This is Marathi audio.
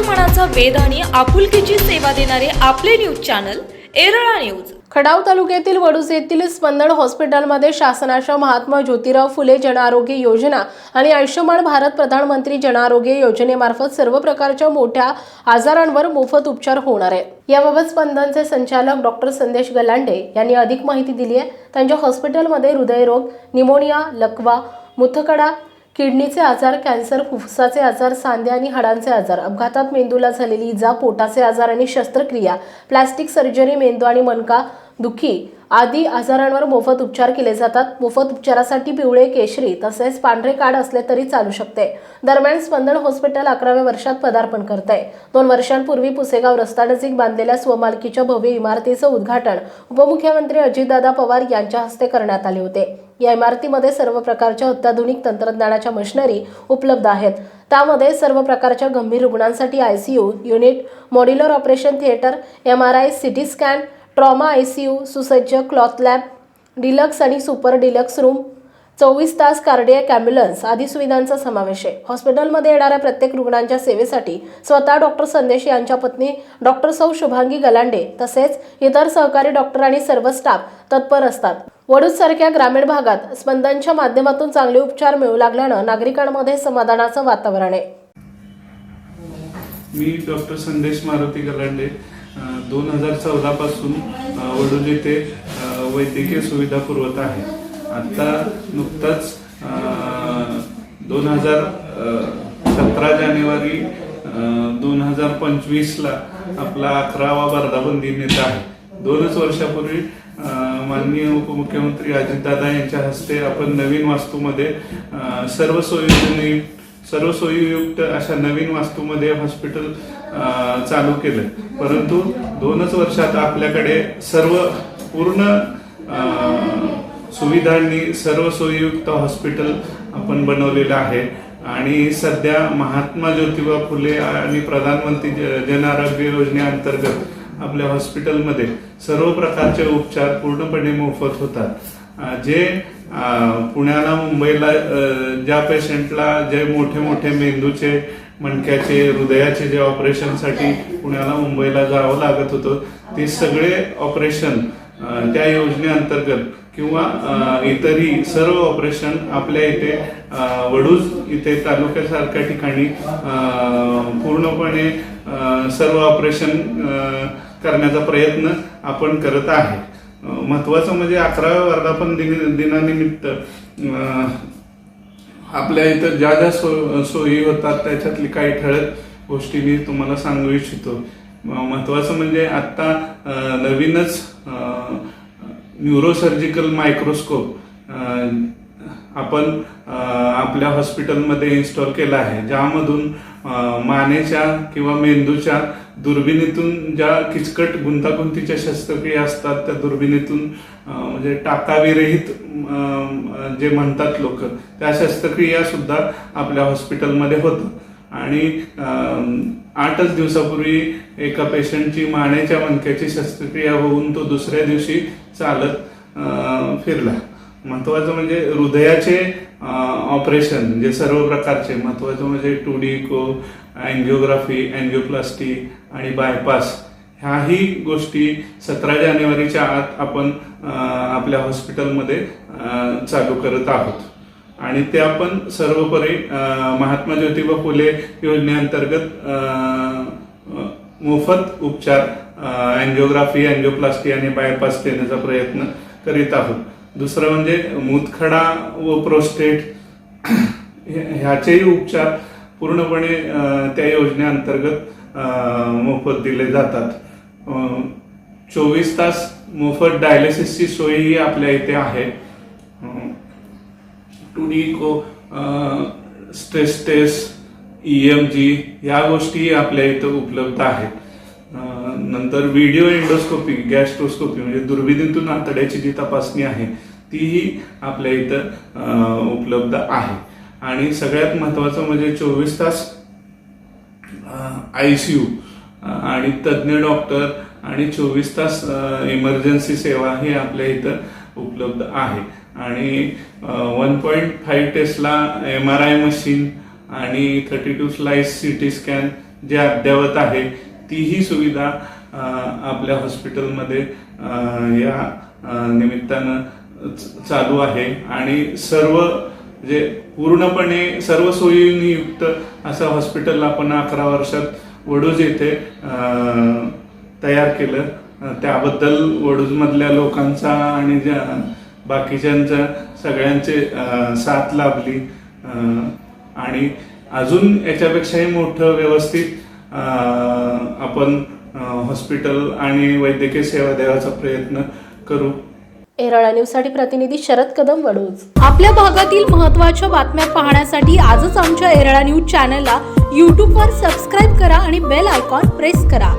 मनाचा वेध आणि आपुलकीची सेवा देणारे आपले न्यूज चॅनल एरळा न्यूज. खडाव तालुक्यातील वडूज येथील स्पंदन हॉस्पिटलमध्ये शासनाच्या महात्मा ज्योतिराव फुले जनआरोग्य योजना आणि आयुष्यमान भारत प्रधानमंत्री जनआरोग्य योजनेमार्फत सर्व प्रकारच्या मोठ्या आजारांवर मोफत उपचार होणार आहे. याबाबत स्पंदनचे संचालक डॉक्टर संदेश गलांडे यांनी अधिक माहिती दिली आहे. त्यांच्या हॉस्पिटलमध्ये हृदयरोग निमोनिया लकवा मुथकडा किडनीचे आजार कॅन्सर फुफ्फुसाचे आजार सांधे आणि हाडांचे आजार अपघातात मेंदूला झालेली इजा पोटाचे आजार आणि शस्त्रक्रिया प्लॅस्टिक सर्जरी मेंदू आणि मनका दुखी आदी आजारांवर मोफत उपचार केले जातात. मोफत उपचारासाठी पिवळे केशरी तसेच पांढरे कार्ड असले तरी चालू शकते. दरम्यान स्पंदन हॉस्पिटल अकराव्या वर्षात पदार्पण करत आहे दोन वर्षांपूर्वी पुसेगाव रस्त्यानजीक बांधलेल्या स्वमालकीच्या भव्य इमारतीचं उद्घाटन उपमुख्यमंत्री अजितदादा पवार यांच्या हस्ते करण्यात आले होते. या इमारतीमध्ये सर्व प्रकारच्या अत्याधुनिक तंत्रज्ञानाच्या मशिनरी उपलब्ध आहेत. त्यामध्ये सर्व प्रकारच्या गंभीर रुग्णांसाठी I C U unit modular operation theatre M R I C T scan trauma I C U सुसज्ज क्लॉथ लॅब डिलक्स आणि सुपर डिलक्स रूम चोवीस तास कार्डियक ॲम्ब्युलन्स आदी सुविधांचा समावेश आहे. हॉस्पिटलमध्ये येणाऱ्या प्रत्येक रुग्णांच्या सेवेसाठी स्वतः डॉक्टर संदेश यांच्या पत्नी डॉक्टर सौ शुभांगी गलांडे तसेच इतर सहकारी डॉक्टर आणि सर्व स्टाफ तत्पर असतात. वडूज सारख्या ग्रामीण भागात स्पंदनच्या माध्यमातून चांगले उपचार मिळू लागल्यानं नागरिकांमध्ये समाधानाचं वातावरण आहे. मी डॉक्टर संदेश मारुती गलांडे दोन हजार चौदापासून येथे वैद्यकीय सुविधा पुरवत आहे. आता नुकताच दोन हजार सतरा जानेवारी दोन हजार पंचवीसला आपला अकरावा वर्धापन नेता आहे. दोनच वर्षापूर्वी माननीय उपमुख्यमंत्री अजितदादा यांच्या हस्ते आपण नवीन वास्तूमध्ये सर्व सोयी सर्व सोयीयुक्त अशा नवीन वास्तूमध्ये हॉस्पिटल चालू केलं. परंतु दोनच वर्षात आपल्याकडे सर्व पूर्ण सुविधांनी सर्व सोयीयुक्त हॉस्पिटल आपण बनवलेलं आहे. आणि सध्या महात्मा ज्योतिबा फुले आणि प्रधानमंत्री जन आरोग्य योजनेअंतर्गत आपल्या हॉस्पिटलमध्ये सर्व प्रकारचे उपचार पूर्णपणे मोफत होतात. जे पुण्याला मुंबईला ज्या पेशंटला जे मोठे मोठे मेंदूचे मणक्याचे हृदयाचे जे ऑपरेशनसाठी पुण्याला मुंबईला जावं लागत होतं ते सगळे ऑपरेशन त्या योजनेअंतर्गत किंवा इतरही सर्व ऑपरेशन आपल्या इथे वडूज इथे तालुक्यासारख्या ठिकाणी पूर्णपणे सर्व ऑपरेशन करण्याचा प्रयत्न आपण करत आहे. महत्वाचं म्हणजे अकराव्या वर्धापन दिन दिनानिमित्त आपल्या इथं ज्या ज्या सो सोयी होतात त्याच्यातली काही ठळक गोष्टी मी तुम्हाला सांगू इच्छितो. महत्त्वाचं महत्वाचं म्हणजे आत्ता नवीनच न्यूरोसर्जिकल मायक्रोस्कोप आपण आपल्या हॉस्पिटलमध्ये इन्स्टॉल केला आहे. ज्यामधून मानेच्या किंवा मेंदूच्या दुर्बिणीतून ज्या किचकट गुंतागुंतीच्या शस्त्रक्रिया असतात त्या दुर्बिणीतून म्हणजे टाकाविरहित जे म्हणतात लोक त्या शस्त्रक्रिया सुद्धा आपल्या हॉस्पिटलमध्ये होतं आणि आठच दिवसापूर्वी एका पेशंटची मानेच्या मणक्याची शस्त्रक्रिया होऊन तो दुसऱ्या दिवशी चालत फिरला. महत्वाचं म्हणजे हृदयाचे ऑपरेशन जे सर्व प्रकारचे. महत्वाचं म्हणजे टू डी को अँजिओग्राफी अँजिओप्लास्टी आणि बायपास. ह्याही गोष्टी सतरा जानेवारीच्या आत आपण आपल्या हॉस्पिटलमध्ये चालू करत आहोत. आणि ते आपण सर्वपरी महात्मा ज्योतिबा फुले योजनेअंतर्गत मोफत उपचार अँजिओग्राफी अँजिओप्लास्टी आणि बायपास देण्याचा प्रयत्न करीत आहोत. दुसरं म्हणजे मूतखडा व प्रोस्टेट ह्याचेही उपचार पूर्णपणे त्या योजनेअंतर्गत मोफत दिले जातात. चोवीस तास मोफत डायलिसिसची सोयही आपल्या इथे आहे. Two D echo stress test E M G ह्या गोष्टी आपल्या इथं उपलब्ध आहेत. नंतर व्हिडिओ एंडोस्कोपी गॅस्ट्रोस्कोपी म्हणजे दुर्बिणीतून आतड्याची जी तपासणी आहे तीही आपल्या इथं उपलब्ध आहे. आणि सगळ्यात महत्वाचं म्हणजे चोवीस तास आय सी यू आणि तज्ज्ञ डॉक्टर आणि चोवीस तास इमर्जन्सी सेवा ही आपल्या इथं उपलब्ध आहे. आणि one point five tesla M R I machine आणि thirty two slice C T scan जे अद्ययावत आहे तीही सुविधा आपल्या हॉस्पिटलमध्ये या निमित्तानं चालू आहे. आणि सर्व जे पूर्णपणे सर्व सोयींनी युक्त असं हॉस्पिटल आपण अकरा वर्षात वडूज येथे तयार केलं. त्याबद्दल वडूजमधल्या लोकांचा आणि ज्या बाकीच्यांचा सगळ्यांचे साथ लाभली. आणि अजून याच्यापेक्षाही मोठं व्यवस्थित आपण हॉस्पिटल आणि वैद्यकीय सेवा देण्याचा प्रयत्न करू. एरळा न्यूजसाठी प्रतिनिधी शरद कदम वडूज. आपल्या भागातील महत्त्वाच्या बातम्या पाहण्यासाठी आजच आमच्या एरळा न्यूज चॅनलला यूट्यूबवर सबस्क्राईब करा आणि बेल आयकॉन प्रेस करा.